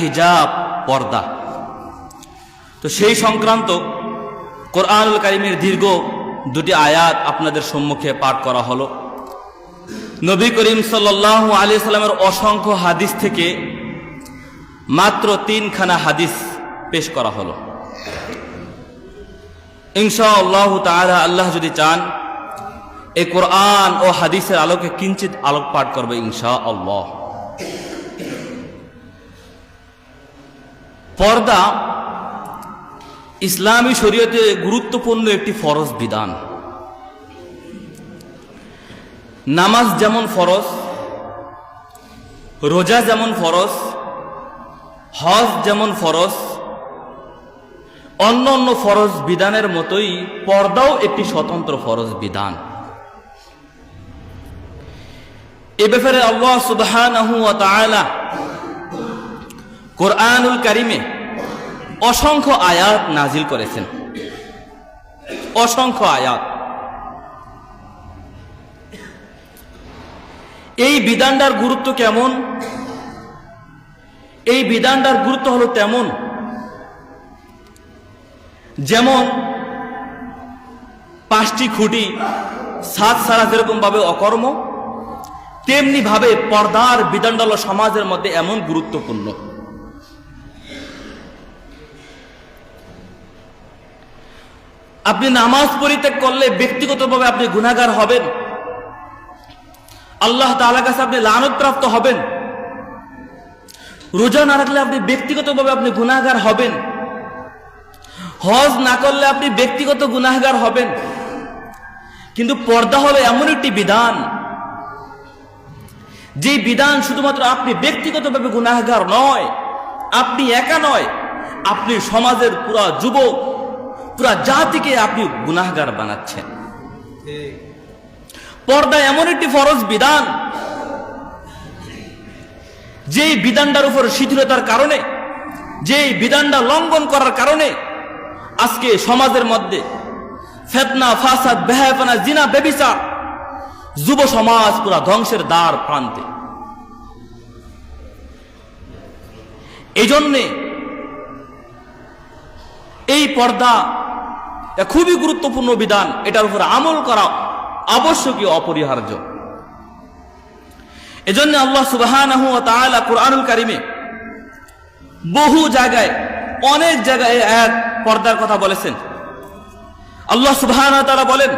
হিজাব পর্দা। তো সেই সংক্রান্ত কোরআনুল কারিমের দীর্ঘ দুটি আয়াত আপনাদের সম্মুখে পাঠ করা হলো। নবী করিম সাল্লাহ আলি সাল্লামের অসংখ্য হাদিস থেকে মাত্র তিনখানা হাদিস পেশ করা হলো। ইনশা আল্লাহ তাআলা আল্লাহ যদি চান, এই কোরআন ও হাদিসের আলোকে কিঞ্চিত আলোকপাত করবে ইনশা আল্লাহ পর্দা ইসলামী শরীয়তে গুরুত্বপূর্ণ একটি ফরজ বিধান। নামাজ যেমন ফরজ, রোজা যেমন ফরজ, হজ যেমন ফরজ, অন্য অন্য ফরজ বিধানের মতোই পর্দাও একটি স্বতন্ত্র ফরজ বিধান। এ ব্যাপারে আল্লাহ তাআলা কোরআনুল কারিমে অসংখ্য আয়াত নাজিল করেছেন। অসংখ্য আয়াত। এই বিধানটার গুরুত্ব কেমন? এই বিধানটার গুরুত্ব হলো তেমন, যেমন পাঁচটি খুঁটি সাত সারা যেরকম ভাবে অকর্ম, তেমনি ভাবে পর্দার বিধানটা হলো সমাজের মধ্যে এমন গুরুত্বপূর্ণ। আপনি নামাজ পরিত্যাগ করলে ব্যক্তিগতভাবে আপনি গুণাগার হবেন। আল্লাহ তালা কাছে আপনি লানতপ্রাপ্ত হবেন। রোজা না রাখলে আপনি ব্যক্তিগতভাবে আপনি গুণাগার হবেন। হজ না করলে আপনি ব্যক্তিগত গুণাগার হবেন। কিন্তু পর্দা হলো এমন একটি বিধান, যে বিধান শুধুমাত্র আপনি ব্যক্তিগতভাবে গুণাগার নয়, আপনি একা নয়, আপনি সমাজের পুরা যুবক পুরা জাতিকে আপনি গুনাহগার বানাচ্ছেন। পর্দা এমন একটি ফরজ বিধান যে বিধানটার উপর শিথিলতার কারণে যে বিধানটা লঙ্ঘন করার কারণে আজকে সমাজের মধ্যে ফেতনা ফাসাদ বেহায়পানা জিনা বেবিচার যুব সমাজ পুরা ধ্বংসের দ্বার প্রান্তে। এই জন্যে এই পর্দা খুবই গুরুত্বপূর্ণ বিধান। এটার উপর আমল করা আবশ্যকীয়, অপরিহার্য। এজন্য আল্লাহ সুবাহ কোরআনুল কারিমে বহু জায়গায়, অনেক জায়গায় এক পর্দার কথা বলেছেন। আল্লাহ সুবাহ তারা বলেন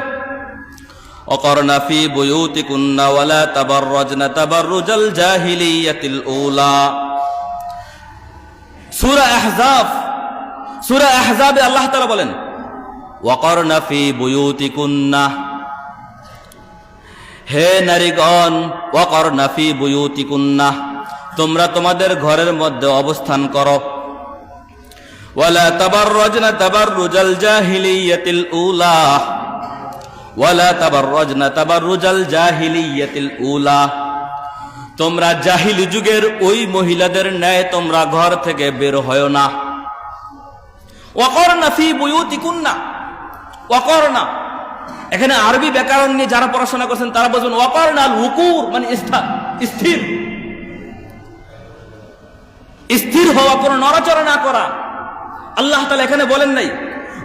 অকর্ণা ফি বয়ুতি কুন্নাওয়ালা তাবার রজনা তাবার জাহিলিয়াতিল ওলা সুরা আহজাফ সূরা আহজাবে আল্লাহ তাআলা বলেন, ওয়াকরনা ফি বুয়ুতিকুন্না। হে নারীগণ, ওয়াকরনা ফি বুয়ুতিকুন্না। তোমরা তোমাদের ঘরের মধ্যে অবস্থান করো। ওয়ালা তাবাররাজনা তাবাররুজাল জাহিলিয়াতিল উলা। ওয়ালা তাবাররাজনা তাবাররুজাল জাহিলিয়াতিল উলা। তোমরা জাহিলি যুগের ওই মহিলাদের ন্যায় তোমরা ঘর থেকে বের হয় না। ওয়াকরনা ফি বুয়ুতিকুন্না। ওয়াকরনা। এখানে আরবি ব্যাকরণ নিয়ে যারা পড়াশোনা করছেন, তারা বলছেন ওয়াকরনা আল উকুর মানে স্থা- স্থির। স্থির হওয়া, কোনো নড়াচড়া না করা। আল্লাহ তাআলা এখানে বলেন নাই,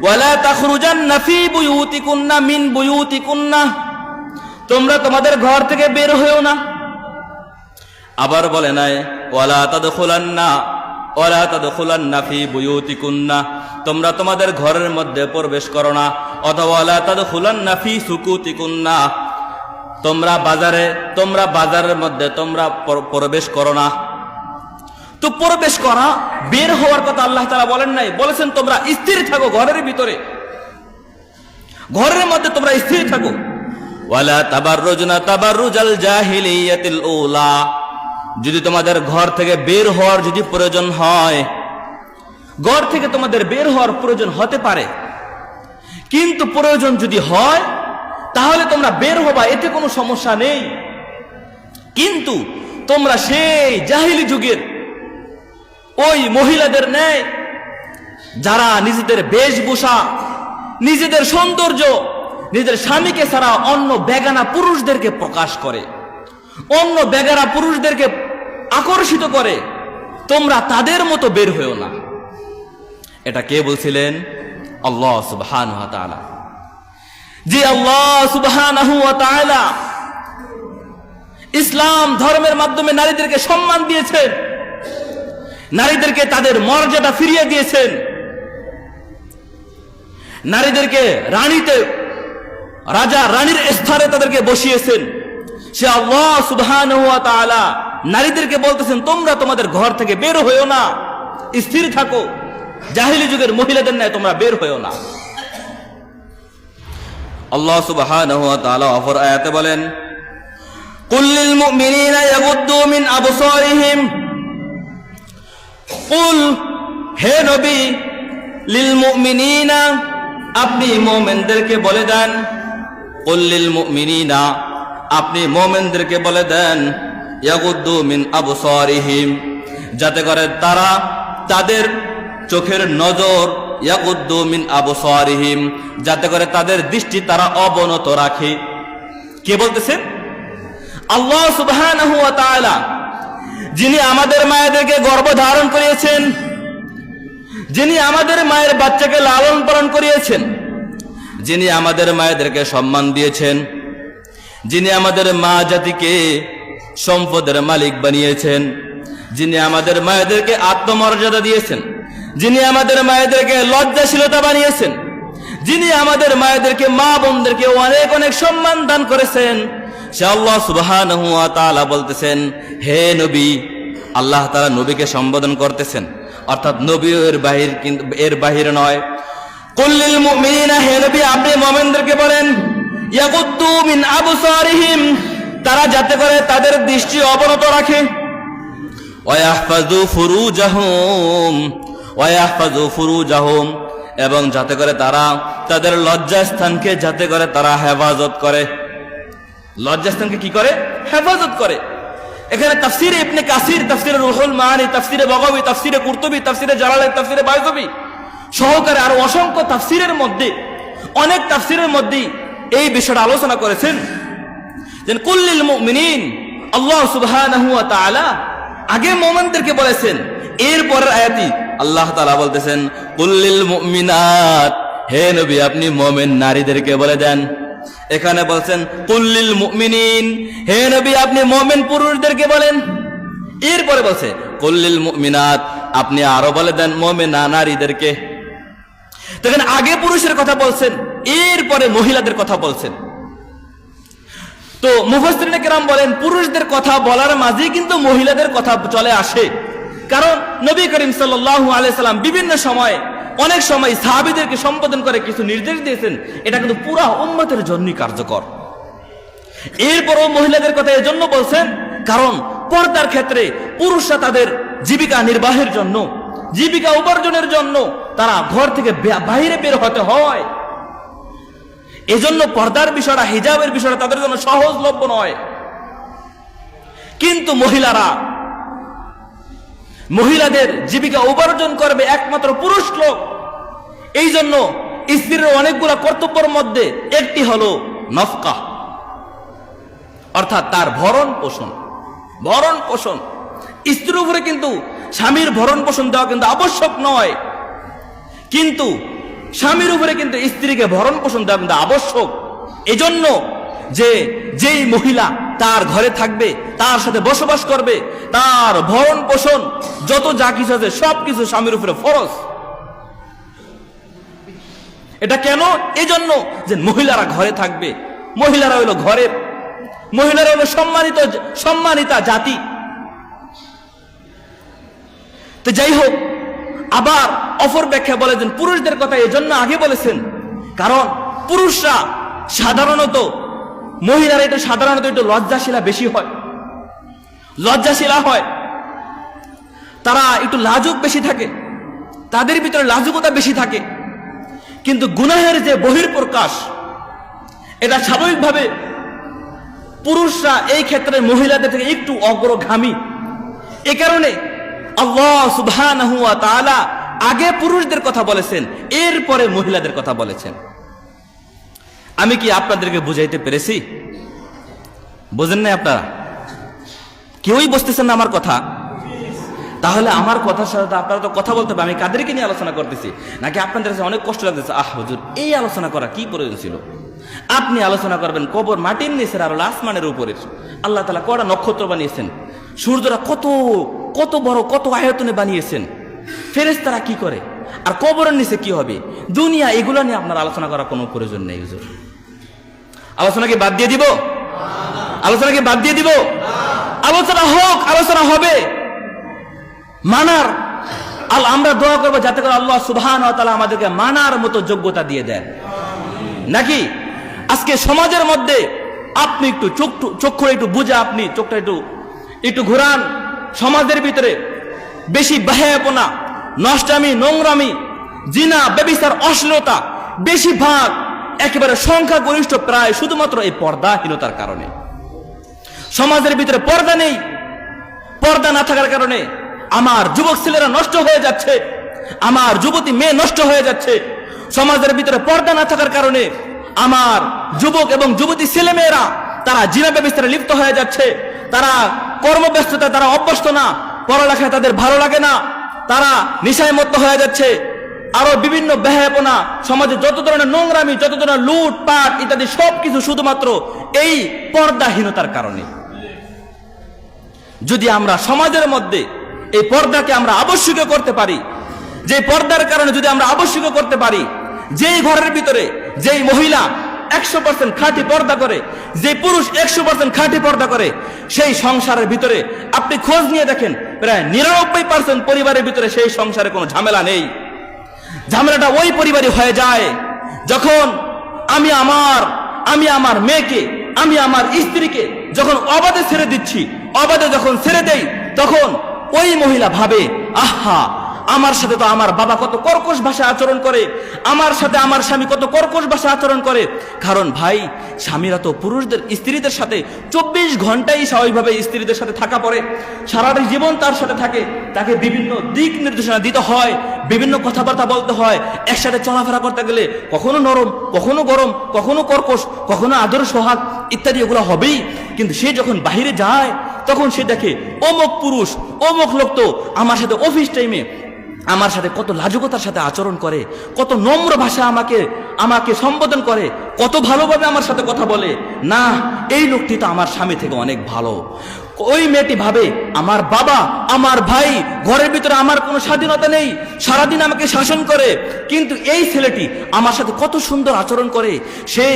ওয়ালা তাখরুজান্না ফি বুয়ুতিকুন্না মিন বুয়ুতিকুন্না। তোমরা তোমাদের ঘর থেকে বের হয়েও না। আবার বলে নাই, ওয়ালা তাদখুলান্না ওয়ালা তাদখুলান্না ফি বুয়ুতিকুন্না। তোমরা তোমাদের ঘরের মধ্যে প্রবেশ করো না, অথবা ওয়ালা তাদখুলান্না ফি সুকুতিকুন্না। তোমরা বাজারে, তোমরা বাজারের মধ্যে তোমরা প্রবেশ করো না। তো প্রবেশ করা, বের হওয়ার কথা আল্লাহ তাআলা বলেন নাই। বলেছেন, তোমরা স্থির থাকো ঘরের ভিতরে। ঘরের মধ্যে তোমরা স্থির থাকো। ওয়ালা তাবাররুজনা তাবাররুজাল জাহিলিয়াতিল উলা। যদি তোমাদের ঘর থেকে বের হওয়ার যদি প্রয়োজন হয়, ঘর থেকে তোমাদের বের হওয়ার প্রয়োজন হতে পারে। কিন্তু প্রয়োজন যদি হয়, তাহলে তোমরা বের হবা, এতে কোনো সমস্যা নেই। কিন্তু তোমরা সেই জাহিলি যুগের ওই মহিলাদের ন্যায়, যারা নিজেদের বেশভূষা, নিজেদের সৌন্দর্য নিজের স্বামীকে ছাড়া অন্য বেগানা পুরুষদেরকে প্রকাশ করে, অন্য বেগানা পুরুষদেরকে আকর্ষিত করে, তোমরা তাদের মতো বের হয়েও না। এটা কে বলছিলেন? আল্লাহ সুবহান যে আল্লাহ সুবহান ইসলাম ধর্মের মাধ্যমে নারীদেরকে সম্মান দিয়েছেন, নারীদেরকে তাদের মর্যাদা ফিরিয়ে দিয়েছেন, নারীদেরকে রানীতে, রাজা রানীর স্থানে তাদেরকে বসিয়েছেন। সে আল্লাহ সুবহান নারীদেরকে বলতেছেন, তোমরা তোমাদের ঘর থেকে বের হয়েও না। স্থির থাকো। জাহিলি যুগের মহিলাদের ন্যায় তোমরা বের হয়েও না। আল্লাহ সুবহানাহু ওয়া আয়াতে বলেন, কুল লিল মুমিনিনা ইয়াগুদ্দু মিন আবসারিহিম। কুল, হে নবী, লিল মুমিনিনা, আপনি মুমিনদেরকে বলে দেন। কুল লিল মুমিনিনা, আপনি মুমিনদেরকে বলে দেন। মিন যাতে করে তারা তাদের চোখের নজর ইয়াগুদ্দু মিন আবসারিহিম, যাতে করে তাদের দৃষ্টি তারা অবনত রাখে। কে বলতেছেন আল্লাহ তাআলা, যিনি আমাদের মায়েদেরকে গর্ভ ধারণ করিয়েছেন, যিনি আমাদের মায়ের বাচ্চাকে লালন পালন করিয়েছেন, যিনি আমাদের মায়েদেরকে সম্মান দিয়েছেন, যিনি আমাদের মা জাতিকে সম্পদের মালিক বানিয়েছেন। যিনি আমাদের মায়েদেরকে আত্মমর্যাদা দিয়েছেন, যিনি আমাদের মায়েদেরকে লজ্জাশীলতা বানিয়েছেন, যিনি আমাদের মায়েদেরকে মা বোনদেরকে অনেক অনেক সম্মান দান করেছেন, সে আল্লাহ তাআলা বলতেছেন, হে নবী, আল্লাহ তাআলা নবীকে সম্বোধন করতেছেন। অর্থাৎ নবী এর বাহির এর বাহির নয়। কুল্লিল মুমিনিনা, হে নবী, আপনি মুমিনদেরকে বলেন, ইয়াগুদ্দু মিন আবসারিহিম। তারা যাতে করে তাদের দৃষ্টি অবনত রাখে। এবং যাতে করে তারা তাদের লজ্জাস্থানকে যাতে করে তারা হেফাজত করে। লজ্জাস্থানকে কি করে? হেফাজত করে। এখানে তাফসিরে ইবনে কাসির, তাফসিরে রুহুল মানি, তাফসিরে বগাবি, তাফসিরে কুরতুবি, তাফসিরে জালালাইন, তাফসিরে বাইজবি সহকারে আর অসংখ্য তাফসিরের মধ্যে, অনেক তাফসিরের মধ্যে এই বিষয়টা আলোচনা করেছেন। যে কুল্লিল মুমিনিন, আল্লাহ সুবহানাহু ওয়া তাআলা আগে মুমিনদেরকে বলেছেন, এরপরের আয়াতি আল্লাহ তাআলা বলতেছেন, কুল্লিল মুমিনাত, হে নবী আপনি মুমিন নারীদেরকে বলে দেন। এখানে বলছেন, কুল্লিল মুমিনিন, হে নবী আপনি মুমিন পুরুষদেরকে বলেন। এরপরে বলছে, কুল্লিল মুমিনাত, আপনি আরও বলে দেন, মুমিনা নারীদেরকে। দেখেন আগে পুরুষের কথা বলছেন, এরপরে মহিলাদের কথা বলছেন। তো মুফাসরিন কেরাম বলেন, পুরুষদের কথা বলার মাঝেই কিন্তু মহিলাদের কথা চলে আসে। কারণ নবী করিম সাল্লাল্লাহু আলাইহি সাল্লাম বিভিন্ন সময়, অনেক সময় সাহাবীদেরকে সম্বোধন করে কিছু নির্দেশ দিয়েছেন। এটা কিন্তু পুরা উম্মতের জন্যই কার্যকর। এরপরও মহিলাদের কথা এজন্য বলছেন, কারণ পর্দার ক্ষেত্রে পুরুষরা তাদের জীবিকা নির্বাহের জন্য, জীবিকা উপার্জনের জন্য তারা ঘর থেকে বাইরে বের হতে হয়। এজন্য পর্দার বিষয়টা, হিজাবের বিষয়টা তাদের জন্য সহজলভ্য নয়। কিন্তু মহিলারা, মহিলাদের জীবিকা উপার্জন করবে একমাত্র পুরুষ লোক। এই জন্য স্ত্রীর অনেকগুলো কর্তব্যের মধ্যে একটি হলো নফকা, অর্থাৎ তার ভরণ পোষণ। ভরণ পোষণ। স্ত্রীর উপরে কিন্তু স্বামীর ভরণ পোষণ দেওয়া কিন্তু আবশ্যক নয়। কিন্তু স্বামীর উপরে কিন্তু স্ত্রীকে ভরণ পোষণ দেওয়া কিন্তু আবশ্যক। এজন্য যে, যেই মহিলা তার ঘরে থাকবে, তার সাথে বসবাস করবে, তার ভরণ পোষণ, যত যা কিছু আছে সব কিছু স্বামীর উপরে ফরজ। এটা কেন? এজন্য যে মহিলারা ঘরে থাকবে, মহিলারা হইল ঘরের, মহিলারা হলো সম্মানিত, সম্মানিতা জাতি। তো যাই হোক আবার অপর ব্যাখ্যা বলেছেন, পুরুষদের কথা এজন্য আগে বলেছেন। কারণ পুরুষরা সাধারণত, মহিলারা একটু সাধারণত একটু লজ্জাশীলা বেশি হয়। লজ্জাশীলা হয়। তারা একটু লাজুক বেশি থাকে। তাদের ভিতরে লাজুকতা বেশি থাকে। কিন্তু গুনাহের যে বহির্প্রকাশ এটা স্বাভাবিকভাবে পুরুষরা এই ক্ষেত্রে মহিলাদের থেকে একটু অগ্রগামী। এ কারণে আল্লাহ সুবহানাহু ওয়া আগে পুরুষদের কথা বলেছেন, এরপরে মহিলাদের কথা বলেছেন। আমি কি আপনাদেরকে বুঝাইতে পেরেছি? বোঝেন নাই আপনারা? কেউই বুঝতেছেন না আমার কথা? তাহলে আমার কথার সাথে আপনারা তো কথা বলতে হবে, আমি কাদেরকে নিয়ে আলোচনা করতেছি? নাকি আপনাদের কাছে অনেক কষ্ট লাগতেছে, আহ, হুজুর, এই আলোচনা করা কি প্রয়োজন ছিল? আপনি আলোচনা করবেন, কবর, মাটির নিচের আর আসমানের উপরের। আল্লাহ তালা কটা নক্ষত্র বানিয়েছেন? সূর্যরা কত কত বড়, কত আয়তনে বানিয়েছেন। ফেরেশতারা কি করে? আর কবরের নিচে কি হবে? দুনিয়া, এগুলো নিয়ে আপনার আলোচনা করার কোনো প্রয়োজন নেই, হুজুর। আলোচনাকে বাদ দিয়ে দিব? আলোচনাকে বাদ দিয়ে দিব? আলোচনা হোক, আলোচনা হবে। মানার, আল, আমরা দোয়া করব যাতে করে আল্লাহ সুবহান আমাদেরকে মানার মতো যোগ্যতা দিয়ে দেন। নাকি? আজকে সমাজের মধ্যে আপনি একটু চোখ করে একটু বুঝে আপনি, চোখটা একটু একটু ঘোরান। সমাজের ভিতরে বেশি বাহেপনা, নষ্টামি, নোংরামি, জিনা বেবিচার অশ্লীলতা বেশিরভাগ একেবারে সংখ্যাগরিষ্ঠ প্রায় শুধুমাত্র এই পর্দাহীনতার কারণে। সমাজের ভিতরে পর্দা নেই। পর্দা না থাকার কারণে আমার যুবক ছেলেরা নষ্ট হয়ে যাচ্ছে, আমার যুবতী মেয়ে নষ্ট হয়ে যাচ্ছে। সমাজের ভিতরে পর্দা না থাকার কারণে আমার যুবক এবং যুবতী ছেলেমেয়েরা তারা জিনা ব্যবস্থায় লিপ্ত হয়ে যাচ্ছে। তারা কর্মব্যস্ততা তারা অভ্যস্ত না, পড়ালেখায় তাদের ভালো লাগে না, তারা নিশায় মত্ত হয়ে যাচ্ছে। আরও বিভিন্ন ব্যয়াপনা সমাজে যত ধরনের নোংরামি, যত ধরনের লুট, পাট ইত্যাদি সবকিছু শুধুমাত্র এই পর্দাহীনতার কারণে। যদি আমরা সমাজের মধ্যে এই পর্দাকে আমরা আবশ্যক করতে পারি, যে পর্দার কারণে যদি আমরা আবশ্যক করতে পারি, যেই ঘরের ভিতরে যেই মহিলা একশো পার্সেন্ট খাঁটি পর্দা করে, যে পুরুষ একশো পার্সেন্ট খাঁটি পর্দা করে, সেই সংসারের ভিতরে আপনি খোঁজ নিয়ে দেখেন, প্রায় নিরানব্বই পার্সেন্ট পরিবারের ভিতরে সেই সংসারে কোনো ঝামেলা নেই। ঝামেলাটা ওই পরিবারই হয়ে যায়, যখন আমি আমার আমি আমার মেয়েকে, আমি আমার স্ত্রীকে যখন অবাধে ছেড়ে দিচ্ছি, অবাধে যখন ছেড়ে দেই, তখন ওই মহিলা ভাবে, আহা আমার সাথে তো আমার বাবা কত কর্কশ ভাষা আচরণ করে, আমার সাথে আমার স্বামী কত কর্কশ ভাষা আচরণ করে। কারণ ভাই, স্বামীরা তো পুরুষদের, স্ত্রীদের সাথে চব্বিশ ঘন্টাই স্বাভাবিকভাবে স্ত্রীদের সাথে থাকা পড়ে। সারাটা জীবন তার সাথে থাকে। তাকে বিভিন্ন দিক নির্দেশনা দিতে হয়, বিভিন্ন কথাবার্তা বলতে হয়। একসাথে চলাফেরা করতে গেলে কখনো নরম, কখনো গরম, কখনো কর্কশ, কখনো আদর সোহাগ ইত্যাদি এগুলো হবেই। কিন্তু সে যখন বাহিরে যায়, তখন সে দেখে, অমুক পুরুষ, অমুক লোক তো আমার সাথে অফিস টাইমে আমার সাথে কত লাজুকতার সাথে আচরণ করে, কত নম্র ভাষা আমাকে আমাকে সম্বোধন করে, কত ভালোভাবে আমার সাথে কথা বলে। না, এই লোকটি তো আমার স্বামী থেকে অনেক ভালো। ওই মেয়েটি ভাবে, আমার বাবা, আমার ভাই, ঘরের ভিতরে আমার কোনো স্বাধীনতা নেই, সারাদিন আমাকে শাসন করে, কিন্তু এই ছেলেটি আমার সাথে কত সুন্দর আচরণ করে, সে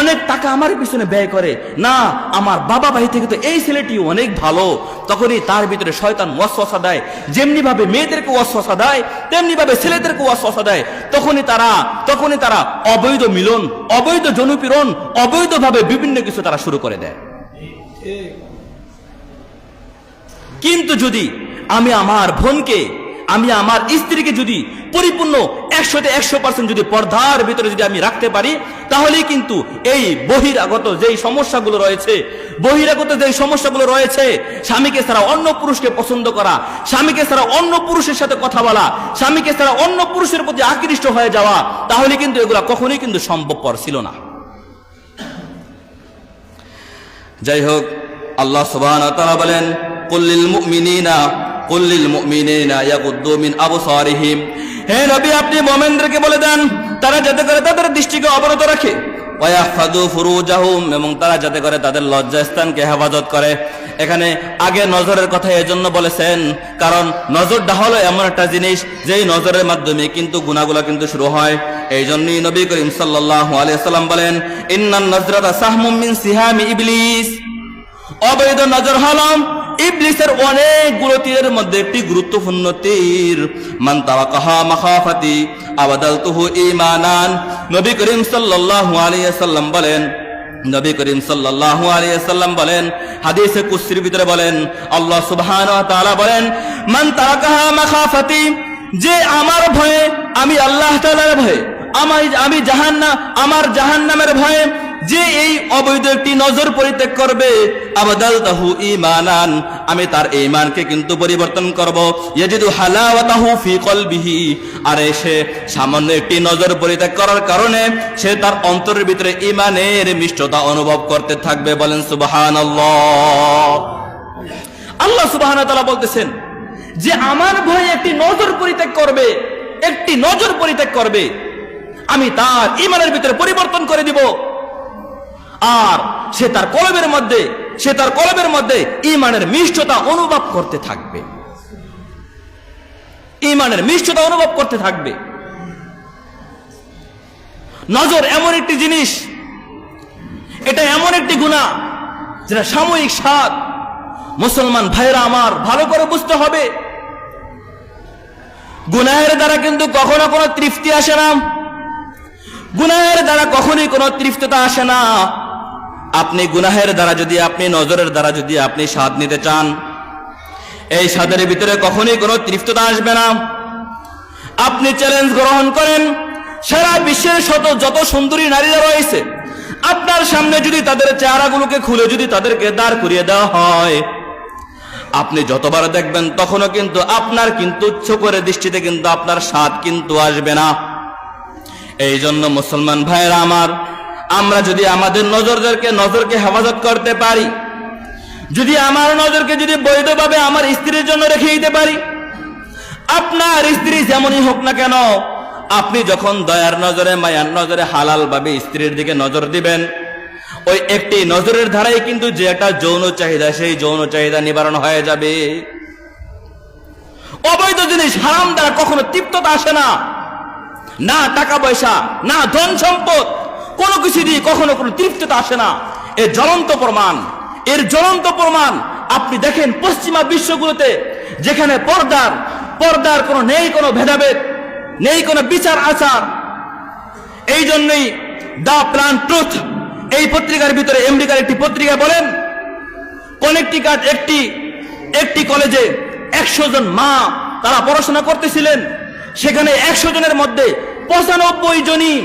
অনেক টাকা আমার পিছনে ব্যয় করে। না, আমার বাবা ভাই থেকে তো এই ছেলেটি অনেক ভালো। তখনই তার ভিতরে শয়তান ওয়াসওয়াসা দেয়। যেমনি ভাবে মেয়েদেরকে ওয়াসওয়াসা দেয়, তেমনি ভাবে ছেলেদেরকে ওয়াসওয়াসা দেয়। তখনই তারা তখনই তারা অবৈধ মিলন, অবৈধ জনপীড়ন, অবৈধভাবে বিভিন্ন কিছু তারা শুরু করে দেয়। কিন্তু যদি আমি আমার বোনকে, আমি আমার স্ত্রীকে যদি পরিপূর্ণ একশোতে একশো পার্সেন্ট যদি পর্দার ভিতরে যদি আমি রাখতে পারি, তাহলেই কিন্তু এই বহিরাগত যেই সমস্যাগুলো রয়েছে, বহিরাগত যেই সমস্যাগুলো রয়েছে, স্বামীকে ছাড়া অন্য পুরুষকে পছন্দ করা, স্বামীকে ছাড়া অন্য পুরুষের সাথে কথা বলা, স্বামীকে ছাড়া অন্য পুরুষের প্রতি আকৃষ্ট হয়ে যাওয়া, তাহলে কিন্তু এগুলা কখনোই কিন্তু সম্ভবপর ছিল না। যাই হোক, আল্লাহ সুবহান বলেন কুল্লিল মুমিনিনা কুল্লিল মুমিনিনা ইয়াগুদ্দু মিন আবসারিহিম হে নবী, আপনি মুমিনদেরকে বলে দেন, তারা যাতে করে তাদের দৃষ্টিকে অবনত রাখে। এবং তারা যাতে করে তাদের লজ্জাস্থানকে হেফাজত করে। এখানে আগে নজরের কথা এজন্য বলেছেন, কারণ নজরটা হলো এমন একটা জিনিস, যেই নজরের মাধ্যমে কিন্তু গুনাহগুলো কিন্তু শুরু হয়। এই জন্যই নবী করিম সাল্লাল্লাহু আলাইহি সাল্লাম বলেন, ইন্নান নজরাতা সাহমুম সিহামি ইবলিস। অবৈধ নজর হলাম। ইবলিসের অনেকগুলো তীরের মধ্যে একটি গুরুত্বপূর্ণ তীর। মান তাওয়াকাহা মাখাফাতি আবাদালতুহু ঈমানান। নবী করিম সাল্লাল্লাহু আলাইহি সাল্লাম বলেন, নবী করিম সাল্লাল্লাহু আলাইহি সাল্লাম বলেন, হাদিসে কুসরির ভিতরে বলেন, আল্লাহ সুবহানাহু ওয়া তাআলা বলেন, মান তাওয়াকাহা মাখাফাতি, যে আমার ভয়ে, আমি আল্লাহ তাআলার ভয়ে আমার আমি জাহান্নাম আমার জাহান্নামের ভয়ে যে এই অবৈধ একটি নজর পরিত্যাগ করবে আবাদাল তাহু ইমানান আমি তার ইমানকে কিন্তু পরিবর্তন করব। ইয়াজিদু হালাওয়াতাহু ফি কলবিহি, আর সে সামান্য একটি নজর পরিত্যাগ করার কারণে সে তার অন্তরের ভিতরে ইমানের মিষ্টতা অনুভব করতে থাকবে বলেন সুবহানাল্লাহ। আল্লাহ সুবহানাহু তাআলা বলতেছেন যে আমার ভয়ে একটি নজর পরিত্যাগ করবে, একটি নজর পরিত্যাগ করবে, আমি তার ইমানের ভিতরে পরিবর্তন করে দিব। আর সে তার কলবের মধ্যে, সে তার কলবের মধ্যে ইমানের মিষ্টতা অনুভব করতে থাকবে। ইমানের মিষ্টতা অনুভব করতে থাকবে। নজর এমন একটি জিনিস, এটা এমন একটি গুণা যেটা সাময়িক স্বাদ। মুসলমান ভাইরা আমার, ভালো করে বুঝতে হবে। গুনাহের দ্বারা কিন্তু কখনো কোনো তৃপ্তি আসে না। গুনাহের দ্বারা কখনোই কোনো তৃপ্ততা আসে না। গুনাহের দ্বারা যদি, আপনি নজরের দ্বারা যদি আপনি স্বাদ নিতে চান, এই স্বাদের ভিতরে কখনোই কোনো তৃপ্ততা আসবে না। আপনি চ্যালেঞ্জ গ্রহণ করেন, সারা বিশ্বের শত, যত সুন্দরী নারীরা রয়েছে, আপনার সামনে যদি তাদের চেহারাগুলোকে খুলে যদি তাদেরকে দাঁড় করিয়ে দেওয়া হয়, আপনি যতবার দেখবেন তখনও কিন্তু আপনার কিন্তু করে দৃষ্টিতে কিন্তু আপনার স্বাদ কিন্তু আসবে না। এই জন্য মুসলমান ভাইয়েরা আমার আমরা যদি আমাদের নজরদেরকে, নজরকে হেফাজত করতে পারি, যদি আমার নজরকে যদি বৈধভাবে আমার স্ত্রীর জন্য রেখে দিতে পারি, আপনার স্ত্রী যেমনই হোক না কেন, আপনি যখন দয়ার নজরে, মায়ার নজরে হালাল ভাবে স্ত্রীর দিকে নজর দিবেন, ওই একটি নজরের ধারাই কিন্তু যে একটা যৌন চাহিদা, সেই যৌন চাহিদা নিবারণ হয়ে যাবে। অবৈধ জিনিস, হারাম দ্বারা কখনো তৃপ্ততা আসে না। না টাকা পয়সা, না ধন সম্পদ কোনো কিছু দিয়ে কখনো কোনো তৃপ্ততা আসে না। এর জ্বলন্ত প্রমাণ, এর জ্বলন্ত প্রমাণ আপনি দেখেন পশ্চিমা বিশ্বগুলোতে, যেখানে পর্দার পর্দার কোনো নেই কোনো ভেদাভেদ, নেই কোনো বিচার আচার। এই জন্যই দ্য প্লান ট্রুথ এই পত্রিকার ভিতরে আমেরিকার একটি পত্রিকা বলেন কনেকটিকাট একটি একটি কলেজে একশো জন মা তারা পড়াশোনা করতেছিলেন। সেখানে একশো জনের মধ্যে পঁচানব্বই জনই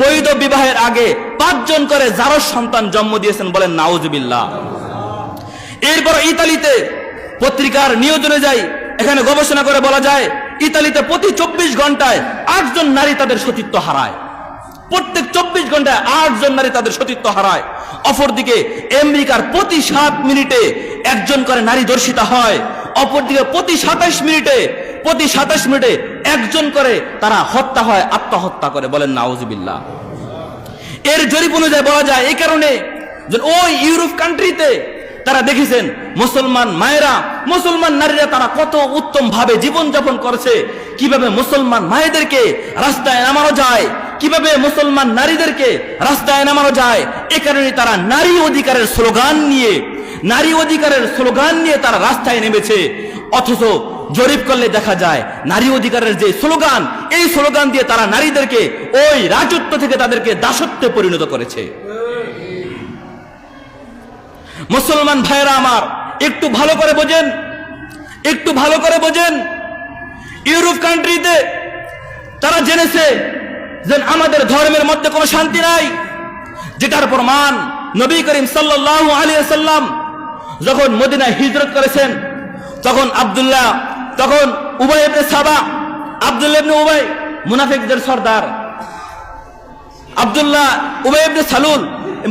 বৈধ বিবাহের আগে পাঁচজন করে যারো সন্তান জন্ম দিয়েছেন বলেন নাউজবিল্লাহ। এরপর ইতালিতে পত্রিকার নিয়োজনে যাই এখানে গবেষণা করে বলা যায়, ইতালিতে প্রতি চব্বিশ ঘন্টায় আটজন নারী তাদের সতীত্ব হারায়। প্রত্যেক চব্বিশ ঘন্টায় আটজন নারী তাদের সতীত্ব হারায়। অপরদিকে আমেরিকার প্রতি সাত মিনিটে একজন করে নারী দর্শিতা হয়। অপরদিকে প্রতি সাতাশ মিনিটে, প্রতি সাতাশ মিনিটে একজন করে তারা হত্যা হয়, আত্মহত্যা করে বলেন নাউজবিল্লাহ। এর জরিপ অনুযায়ী বলা যায়, এই কারণে ওই ইউরোপ কান্ট্রিতে তারা দেখেছেন, মুসলমান মায়েরা, মুসলমান নারীরা তারা কত উত্তম ভাবে জীবনযাপন করছে, কীভাবে মুসলমান মায়েদেরকে রাস্তায় নামানো যায়, কীভাবে মুসলমান নারীদেরকে রাস্তায় নামানো যায়, এ কারণে তারা নারী অধিকারের স্লোগান নিয়ে নারী অধিকারের স্লোগান নিয়ে তারা রাস্তায় নেমেছে। অথচ জরিপ করলে দেখা যায়, নারী অধিকারের যে স্লোগান, এই স্লোগান দিয়ে তারা নারীদেরকে ওই রাজত্ব থেকে তাদেরকে দাসত্বে পরিণত করেছে। মুসলমান ভাইয়েরা আমার, একটু ভালো করে বোঝেন, একটু ভালো করে বোঝেন। ইউরোপ কান্ট্রিতে তারা জেনেছে যে আমাদের ধর্মের মধ্যে কোনো শান্তি নাই, যেটার প্রমাণ নবী করিম সাল্লাহ আলী সাল্লাম যখন মদিনায় হিজরত করেছেন, তখন আব্দুল্লাহ, তখন উবাই সাবা, আব্দুল্লাহ উবাই, মুনাফিকদের সর্দার। আব্দুল্লাহ উবাই সালুল,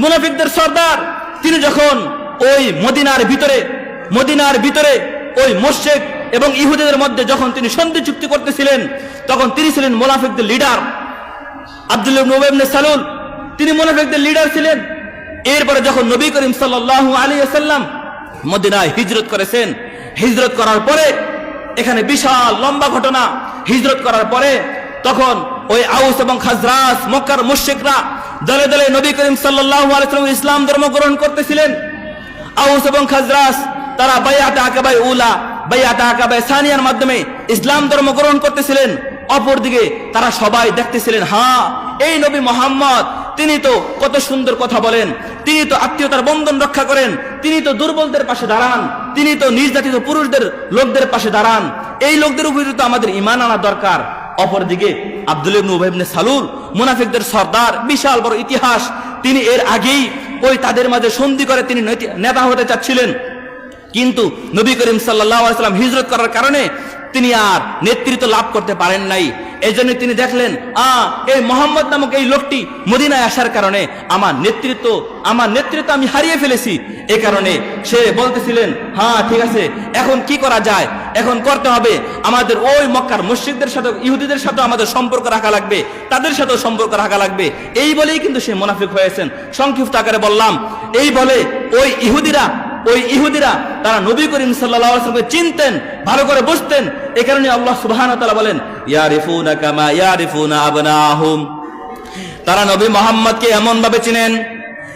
মুনাফিকদের সর্দার। তিনি যখন ওই মদিনার ভিতরে মদিনার ভিতরে ওই মোশেক এবং ইহুদিদের মধ্যে যখন তিনি সন্ধি চুক্তি করতেছিলেন, তখন তিনি ছিলেন মুনাফিকদের লিডার আব্দুল্লাহ ইবনে সালুল, তিনি মুনাফিকদের লিডার ছিলেন। এরপরে যখন নবী করিম সাল্লাল্লাহু আলী ওয়াসাল্লাম মদিনায় হিজরত করেছেন। হিজরত করার পরে এখানে বিশাল লম্বা ঘটনা। হিজরত করার পরে তখন ওই আউস এবং খাজরাস, মক্কার মুশরিকরা দলে দলে নবী করিম আলাইহি ইসলাম ধর্ম গ্রহণ করতেছিলেন। আউস এবং খাজরাস, তারা বাইয়াতে আকাবাই উলা বাইয়াতে আকাবাই সানিয়ার মাধ্যমে ইসলাম ধর্ম গ্রহণ করতেছিলেন। অপরদিকে তারা সবাই দেখতেছিলেন হা এই নবী মোহাম্মদ তিনি তো কত সুন্দর কথা বলেন, তিনি তো আত্মীয়তার বন্ধন রক্ষা করেন, তিনি তো দুর্বলদের পাশে দাঁড়ান, তিনি তো নির্যাতিত পুরুষদের লোকদের পাশে দাঁড়ান। এই লোকদের উপরে তো আমাদের ইমান আনা দরকার। অপরদিকে আব্দুল ইবনে ইবনে মুনাফিকদের সর্দার, বিশাল বড় ইতিহাস। তিনি এর আগেই ওই তাদের মাঝে সন্ধি করে তিনি নেতা হতে চাচ্ছিলেন। কিন্তু নবী করিম সাল্লাহ সাল্লাম হিজরত করার কারণে তিনি আর নেতৃত্ব লাভ করতে পারেন নাই। এই জন্য তিনি দেখলেন, আ, এই মোহাম্মদ নামক এই লোকটি মদিনায় আসার কারণে আমার নেতৃত্ব আমার নেতৃত্ব আমি হারিয়ে ফেলেছি। এ কারণে সে বলতেছিলেন হ্যাঁ ঠিক আছে, এখন কি করা যায়? এখন করতে হবে। আমাদের ওই মক্কার মসজিদদের সাথে, ইহুদিদের সাথে আমাদের সম্পর্ক রাখা লাগবে, তাদের সাথেও সম্পর্ক রাখা লাগবে। এই বলেই কিন্তু সে মুনাফিক হয়েছেন। সংক্ষিপ্ত আকারে বললাম, এই বলে ওই ইহুদিরা ওই ইহুদিরা তারা নবী করিম সাল্লামকে চিনতেন, ভালো করে বুঝতেন। এ কারণে আল্লাহ সুবাহ বলেন, ইয়ারিফুনা কামা ইয়ারিফুনা আবনাহুম। তারা নবী মোহাম্মদকে এমন ভাবে চিনেন,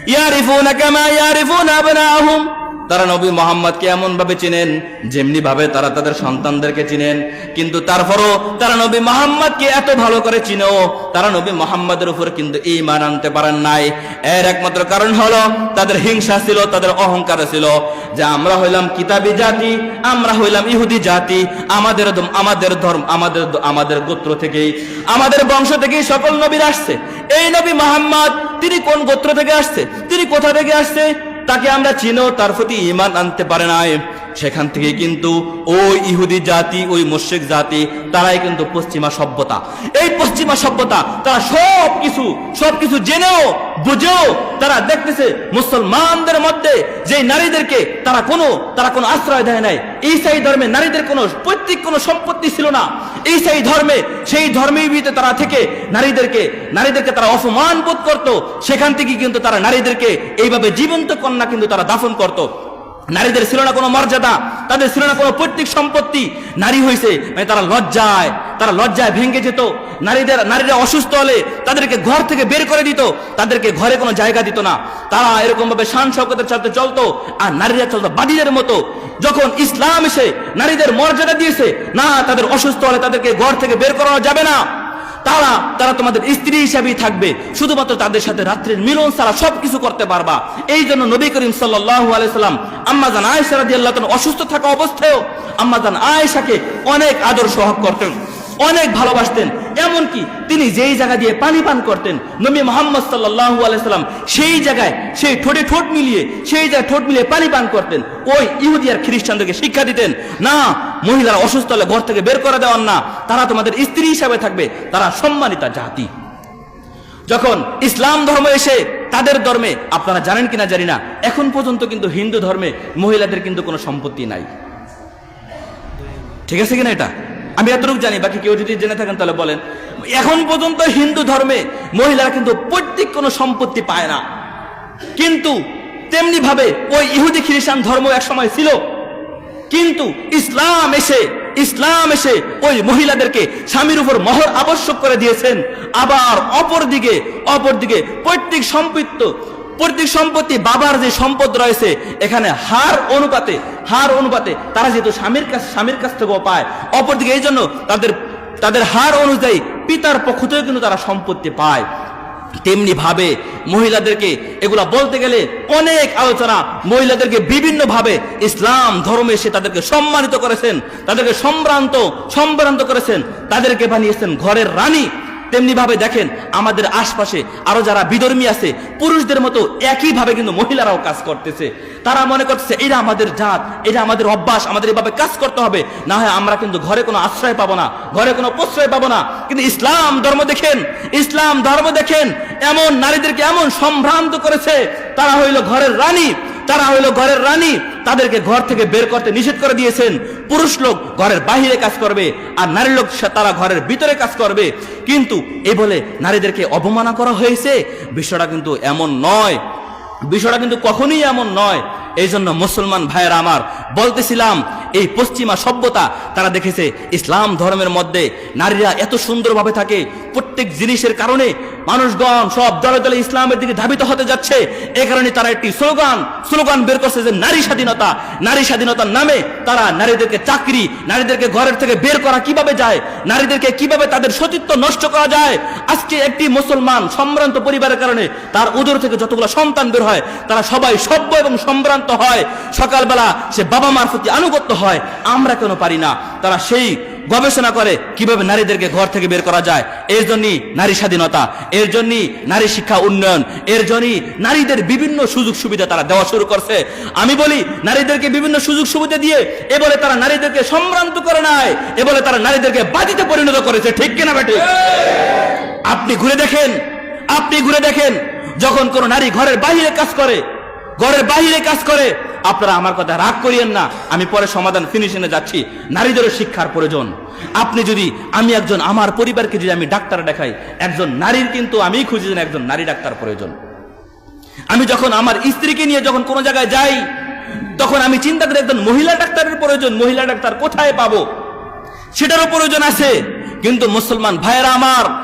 ইয়ারিফুনা কামা ইয়ারিফুনা আবনাহুম। তারা নবী মোহাম্মদকে এমন ভাবে চিনেন যেমনি ভাবে তারা তাদের সন্তানদেরকে চিনেন। কিন্তু তারপরও তারা নবী মোহাম্মদকে এত ভালো করে চিনেও, তারা নবী মোহাম্মদের উপর কিন্তু ইমান আনতে পারেন নাই। এর একমাত্র কারণ হলো, তাদের হিংসা ছিল, তাদের অহংকার ছিল যে আমরা হইলাম কিতাবি জাতি, আমরা হইলাম ইহুদি জাতি, আমাদের আমাদের ধর্ম, আমাদের আমাদের গোত্র থেকেই, আমাদের বংশ থেকেই সকল নবীর আসছে। এই নবী মোহাম্মদ, তিনি কোন গোত্র থেকে আসছে? তিনি কোথা থেকে আসছে? তাকে আমরা চিনো তার প্রতি ইমান আনতে পারে নাই। সেখান থেকে কিন্তু ওই ইহুদি জাতি, ওই মুশ্রিক জাতি, তারাই কিন্তু পশ্চিমা সভ্যতা। এই পশ্চিমা সভ্যতা, তারা সব কিছু সব কিছু জেনেও, বুঝেও তারা দেখতেছে মুসলমানদের মধ্যে যে নারীদেরকে তারা কোনো তারা কোনো আশ্রয় দেয় নাই। ঈসাই ধর্মে নারীদের কোনো পৈতৃক কোনো সম্পত্তি ছিল না। ঈসাই ধর্মে, সেই ধর্মের ভিতরে তারা থেকে নারীদেরকে নারীদেরকে তারা অপমান বোধ করত। সেখান থেকে কিন্তু তারা নারীদেরকে এইভাবে জীবন্ত কন্যা কিন্তু তারা দাফন করত। নারীদের ছিল না কোনো মর্যাদা, তাদের ছিল না কোনো পৈতৃক সম্পত্তি। নারী হয়েছে মানে তারা লজ্জায় তারা লজ্জায় ভেঙে যেত। নারীদের, নারীরা অসুস্থ হলে তাদেরকে ঘর থেকে বের করে দিত, তাদেরকে ঘরে কোনো জায়গা দিত না। তারা এরকম ভাবে শান শকতের সাথে চলতো, আর নারীরা চলতো বাদীদের মতো। যখন ইসলাম এসে নারীদের মর্যাদা দিয়েছে, না, তাদের অসুস্থ হলে তাদেরকে ঘর থেকে বের করানো যাবে না। তারা তারা তোমাদের স্ত্রী হিসাবেই থাকবে। শুধুমাত্র তাদের সাথে রাত্রির মিলন ছাড়া সবকিছু করতে পারবা। এই জন্য নবী করিম সাল্লাহ আলাইসাল্লাম আম্মাজান আয়েশা রাজি আল্লাহ অসুস্থ থাকা অবস্থায়ও আম্মাজান আয়েশাকে অনেক আদর সহক করতেন। অনেক ভালোবাসতেন। এমনকি তিনি যেই জায়গা দিয়ে পানি পান করতেন, নবী মোহাম্মদ সাল্লাল্লাহু আলাইহি সাল্লাম সেই জায়গায় সেই ঠোঁটে ঠোঁট মিলিয়ে, সেই জায়গায় ঠোঁট মিলিয়ে পানি পান করতেন। ওই ইহুদি আর খ্রিস্টানদেরকে শিক্ষা দিতেন, না, মহিলারা অসুস্থ হলে ঘর থেকে বের করে দেওয়ার না। তারা তোমাদের স্ত্রী হিসাবে থাকবে, তারা সম্মানিতা জাতি। যখন ইসলাম ধর্ম এসে তাদের ধর্মে, আপনারা জানেন কিনা জানি না, এখন পর্যন্ত কিন্তু হিন্দু ধর্মে মহিলাদের কিন্তু কোনো সম্পত্তি নাই। ঠিক আছে কিনা এটা? আমি এতটুকু জানি, বাকি কেউ যদি জেনে থাকেন তাহলে বলেন। এখন পর্যন্ত হিন্দু ধর্মে মহিলারা কিন্তু প্রত্যেক কোনো সম্পত্তি পায় না। কিন্তু তেমনি ভাবে ওই ইহুদি খ্রিস্টান ধর্ম এক সময় ছিল। কিন্তু ইসলাম এসে ইসলাম এসে ওই মহিলাদেরকে স্বামীর উপর মহর আবশ্যক করে দিয়েছেন। আবার অপর দিকে অপর দিকে পৈতৃক সম্পৃক্ত পৈতৃক সম্পত্তি বাবার যে সম্পদ রয়েছে, এখানে হার অনুপাতে হার অনুপাতে তারা যেহেতু স্বামীর কাছ স্বামীর কাছ থেকেও পায়, অপরদিকে এই জন্য তাদের তাদের হার অনুযায়ী পিতার পক্ষ থেকেও কিন্তু তারা সম্পত্তি পায়। তেমনি ভাবে মহিলাদেরকে এগুলা বলতে গেলে অনেক আলোচনা মহিলাদেরকে বিভিন্ন ভাবে ইসলাম, ধর্মে এসে তাদেরকে সম্মানিত করেছেন, তাদেরকে সম্ভ্রান্ত সম্ভ্রান্ত করেছেন, তাদেরকে বানিয়েছেন ঘরের রানী। তেমনি ভাবে দেখেন আমাদের আশপাশে আরও যারা বিধর্মী আছে, পুরুষদের মতো একই ভাবে কিন্তু মহিলারাও কাজ করতেছে। তারা মনে করছে এটা আমাদের জাত এটা আমাদের অভ্যাস, আমাদের এভাবে কাজ করতে হবে। না হয় আমরা কিন্তু ঘরে কোনো আশ্রয় পাবো না, ঘরে কোনো প্রশ্রয় পাবো না। কিন্তু ইসলাম ধর্ম দেখেন, ইসলাম ধর্ম দেখেন, এমন নারীদেরকে এমন সম্ভ্রান্ত করেছে, তারা হইল ঘরের রানী। তারা হইল ঘরের রানী, তাদেরকে ঘর থেকে বের করতে নিষেধ করে দিয়েছেন। পুরুষ লোক ঘরের বাহিরে কাজ করবে, আর নারী লোক তারা ঘরের ভিতরে কাজ করবে। কিন্তু এ বলে নারীদেরকে অবমাননা করা হয়েছে? বিষয়টা কিন্তু এমন নয়। বিষয়টা কিন্তু কখনোই এমন নয়। এই জন্য মুসলমান ভাইয়েরা আমার, বলতেছিলাম, এই পশ্চিমা সভ্যতা, তারা দেখেছে ইসলাম ধর্মের মধ্যে নারীরা এত সুন্দরভাবে থাকে, প্রত্যেক জিনিসের কারণে মানুষগণ সব দলে দলে ইসলামের দিকে ধাবিত হতে যাচ্ছে। এ কারণে তারা একটি স্লোগান স্লোগান বের করছে যে নারী স্বাধীনতা, নারী স্বাধীনতার নামে তারা নারীদেরকে চাকরি, নারীদেরকে ঘরের থেকে বের করা কীভাবে যায়, নারীদেরকে কীভাবে তাদের সতীত্ব নষ্ট করা যায়। আজকে একটি মুসলমান সম্ভ্রান্ত পরিবারের কারণে তার উদর থেকে যতগুলো সন্তান বের হয়, তারা সবাই সভ্য এবং সম্ভ্রান্ত। হয়। সকালবেলা সে বাবা মার প্রতি আনুগত্য হয়। আমরা কেন পারি না? তারা সেই গবেষণা করে কীভাবে নারীদেরকে ঘর থেকে বের করা যায়। এর জন্যই নারী স্বাধীনতা, এর জন্যই নারী শিক্ষা উন্নয়ন, এর জন্যই নারীদের বিভিন্ন সুযোগ সুবিধা তারা দেওয়া শুরু করছে। আমি বলি, নারীদেরকে বিভিন্ন সুযোগ সুবিধা দিয়ে এ বলে তারা নারীদেরকে সম্ভ্রান্ত করে নাই, এ বলে তারা নারীদেরকে বাদিতে পরিণত করেছে। ঠিক কিনা বেটে? আপনি ঘুরে দেখেন, আপনি ঘুরে দেখেন, যখন কোন নারী ঘরের বাইরে কাজ করে ঘরের বাইরে কাজ করে। আপনারা আমার কথা রাগ করিয়েন না। আমি পরে সমাধান ফিনিশিংয়ে যাচ্ছি। নারীদেরও শিক্ষার প্রয়োজন। আপনি যদি আমি একজন, আমার পরিবারকে যদি আমি ডাক্তার দেখাই, একজন নারীর কিন্তু আমি খুঁজি যেন একজন নারী ডাক্তার প্রয়োজন। আমি যখন আমার স্ত্রীকে নিয়ে যখন কোনো জায়গায় যাই, তখন আমি চিন্তা করি একজন মহিলা ডাক্তারের প্রয়োজন, মহিলা ডাক্তার কোথায় পাবো? সেটারও প্রয়োজন আছে। কিন্তু মুসলমান ভাইয়েরা আমার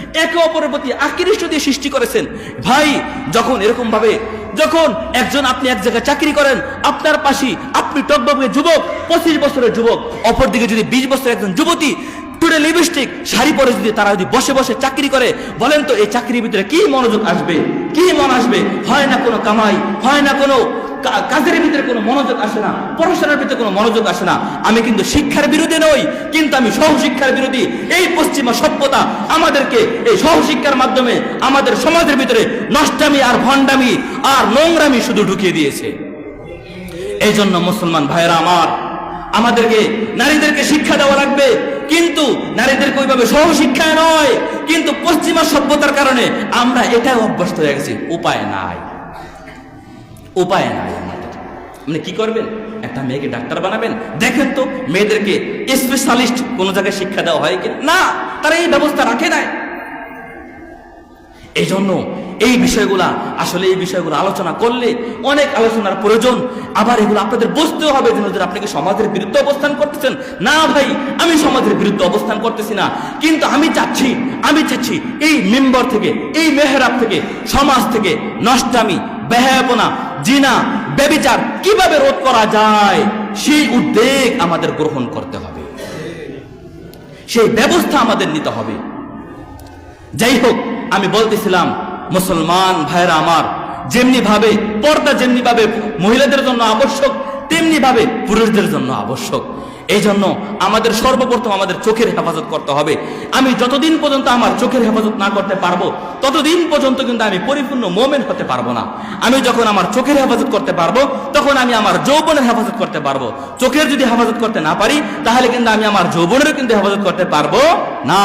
একে অপরের প্রতি আকৃষ্ট দিয়ে সৃষ্টি করেছেন। ভাই, যখন এরকম ভাবে, যখন একজন আপনি এক জায়গায় চাকরি করেন, আপনার পাশে আপনি টকবকে যুবক, পঁচিশ বছরের যুবক, অপরদিকে যদি বিশ বছরের একজন যুবতী, টুডে লিপস্টিক, শাড়ি পরে যদি তারা যদি বসে বসে চাকরি করে, বলেন তো এই চাকরির ভিতরে কি মনোযোগ আসবে? কি মন আসবে? হয় না কোনো কামাই, হয় না কোনো কাজের ভিতরে কোনো মনোযোগ আসে না, পড়াশোনার ভিতরে কোনো মনোযোগ আসে না। আমি কিন্তু শিক্ষার বিরোধী নই, কিন্তু আমি সহশিক্ষার বিরোধী। এই পশ্চিমা সভ্যতা আমাদেরকে এই সহশিক্ষার মাধ্যমে আমাদের সমাজের ভিতরে নষ্টামি আর ভণ্ডামি আর নোংরামি শুধু ঢুকিয়ে দিয়েছে। এই জন্য মুসলমান ভাইয়েরা আমার, আমাদেরকে নারীদেরকে শিক্ষা দেওয়া লাগবে, কিন্তু নারীদেরকে ওইভাবে সহশিক্ষায় নয়, কিন্তু পশ্চিমা সভ্যতার কারণে আমরা এটাই অভ্যস্ত হয়ে গেছি, উপায় নাই। উপায় নাই আমাদের মানে কি করবেন? একটা মেয়েকে ডাক্তার বানাবেন? দেখেন তো, মেয়েদেরকে স্পেশালিস্ট কোন জায়গায় শিক্ষা দেওয়া হয় কিনা না, তারা এই ব্যবস্থা রাখে নাই। এই জন্য এই বিষয়গুলা, আসলে এই বিষয়গুলো আলোচনা করলে অনেক আলোচনার প্রয়োজন। আবার এগুলো আপনাদের বুঝতেও হবে যে আপনি কি সমাজের বিরুদ্ধে অবস্থান করতেছেন? না ভাই, আমি সমাজের বিরুদ্ধে অবস্থান করতেছি না। কিন্তু আমি চাচ্ছি আমি চাচ্ছি এই মেম্বার থেকে, এই মেহরাব থেকে, সমাজ থেকে নষ্টামি বেহায়াপনা, জিনা, ব্যবিচার কীভাবে রোধ করা যায়? সেই উদ্যোগ আমাদের গ্রহণ করতে হবে। সেই ব্যবস্থা আমাদের নিতে হবে। যাই হোক, আমি বলতেছিলাম, মুসলমান ভাইরা আমার যেমনি ভাবে পর্দা যেমনি ভাবে মহিলাদের জন্য আবশ্যক তেমনি ভাবে পুরুষদের জন্য আবশ্যক। এই জন্য আমাদের সর্বপ্রথম আমাদের চোখের হেফাজত করতে হবে। আমি যতদিন পর্যন্ত আমার চোখের হেফাজত না করতে পারব, ততদিন পর্যন্ত কিন্তু আমি পরিপূর্ণ মোমেন হতে পারব না। আমি যখন আমার চোখের হেফাজত করতে পারব, তখন আমি আমার যৌবনের হেফাজত করতে পারব। চোখের যদি হেফাজত করতে না পারি, তাহলে কিন্তু আমি আমার যৌবনেরও কিন্তু হেফাজত করতে পারব না।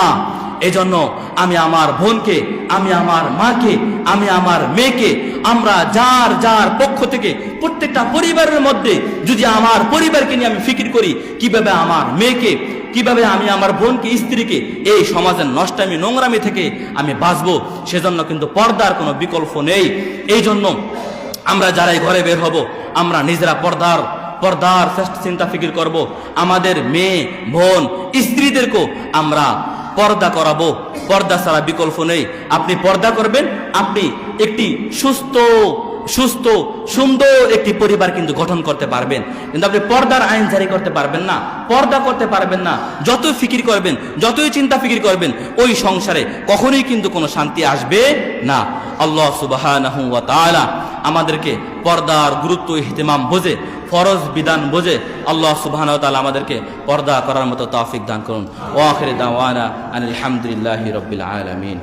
এজন্য আমি আমার বোনকে, আমি আমার মাকে, আমি আমার মেয়েকে, আমরা যার যার পক্ষ থেকে প্রত্যেকটা পরিবারের মধ্যে যদি আমার পরিবারকে নিয়ে আমি ফিকির করি, কীভাবে আমার মেয়েকে, কীভাবে আমি আমার বোনকে, স্ত্রীকে এই সমাজের নষ্টামি, নোংরামি থেকে আমি বাঁচবো, সেজন্য কিন্তু পর্দার কোনো বিকল্প নেই। এই জন্য আমরা যারাই ঘরে বের হব, আমরা নিজেরা পর্দার পর্দার শ্রেষ্ঠ চিন্তা ফিকির করব। আমাদের মেয়ে, বোন, স্ত্রীদেরকেও আমরা পর্দা করাবো। পর্দা ছাড়া বিকল্প নেই। আপনি পর্দা করবেন আপনি একটি সুস্থ সুস্থ, সুন্দর একটি পরিবার কিন্তু গঠন করতে পারবেন। কিন্তু আপনি পর্দার আইন জারি করতে পারবেন না, পর্দা করতে পারবেন না। যতই ফিকির করবেন, যতই চিন্তা ফিকির করবেন, ওই সংসারে কখনোই কিন্তু কোনো শান্তি আসবে না। আল্লাহ সুবাহ আমাদেরকে পর্দার গুরুত্ব, ইহতেমাম বোঝে, ফরজ বিধান বোঝে। আল্লাহ সুবাহ আমাদেরকে পর্দা করার মতো তৌফিক দান করুন। ও আখরে দাওয়ানা আলহামদুলিল্লাহ রবিল আলমিন।